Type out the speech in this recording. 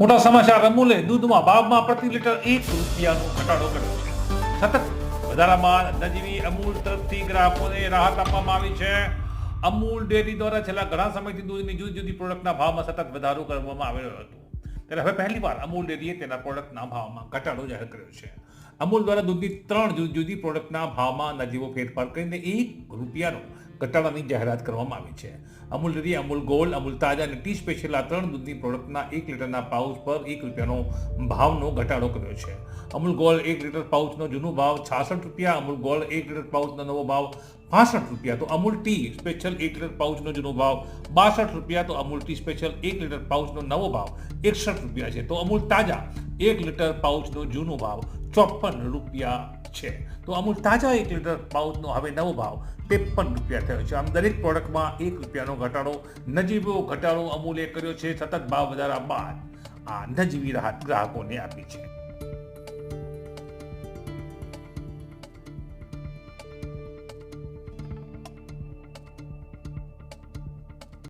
મોટા સમાચાર અમૂલે દૂધમાં ભાવમાં પ્રતિ લીટર એક રૂપિયાનો ઘટાડો કર્યો છે. સતત વધારામાં નજીવી અમૂલ તરફથી ગ્રાહકોને રાહત આપવામાં આવી છે. અમૂલ ડેરી દ્વારા છેલ્લા ઘણા સમયથી દૂધની જુદી જુદી પ્રોડક્ટના ભાવમાં સતત વધારો કરવામાં આવી રહ્યો હતો. ત્યારે હવે પહેલીવાર અમૂલ ડેરીએ તેના પ્રોડક્ટના ભાવમાં ઘટાડો જાહેર કર્યો છે. અમૂલ દ્વારા દૂધની ત્રણ જુદી જુદી પ્રોડક્ટના ભાવમાં નજીવો ફેરફાર કરીને એક રૂપિયાનો ઘટાડાની જાહેરાત કરવામાં આવી છે. અમૂલ ડેરી, અમૂલ ગોલ્ડ અમૂલ તાજા અને ટી સ્પેશિયલ આ ત્રણ દૂધની પ્રોડક્ટના એક લીટરના પાઉચ પર એક રૂપિયાનો ભાવનો ઘટાડો કર્યો છે. અમૂલ ગોલ્ડ એક લીટર પાઉચનો જૂનો ભાવ છાસઠ રૂપિયા, અમૂલ ગોલ્ડ એક લીટર પાઉચનો નવો ભાવ પાસઠ રૂપિયા તો અમૂલ ટી સ્પેશિયલ એક લીટર પાઉચનો જૂનો ભાવ બાસઠ રૂપિયા તો અમૂલ ટી સ્પેશિયલ એક લીટર પાઉચનો નવો ભાવ એકસઠ રૂપિયા છે તો અમૂલ તાજા એક લીટર પાઉચનો જૂનો ભાવ ચોપન રૂપિયા છે તો અમૂલ તાજા એક લીટર પાઉચનો હવે નવો ભાવ ત્રેપન રૂપિયા થયો છે. આમ દરેક પ્રોડક્ટમાં એક રૂપિયાનો ઘટાડો, નજીવો ઘટાડો અમૂલે કર્યો છે. સતત ભાવ વધારા બાદ આ નજીવી રાહત ગ્રાહકોને આપી છે.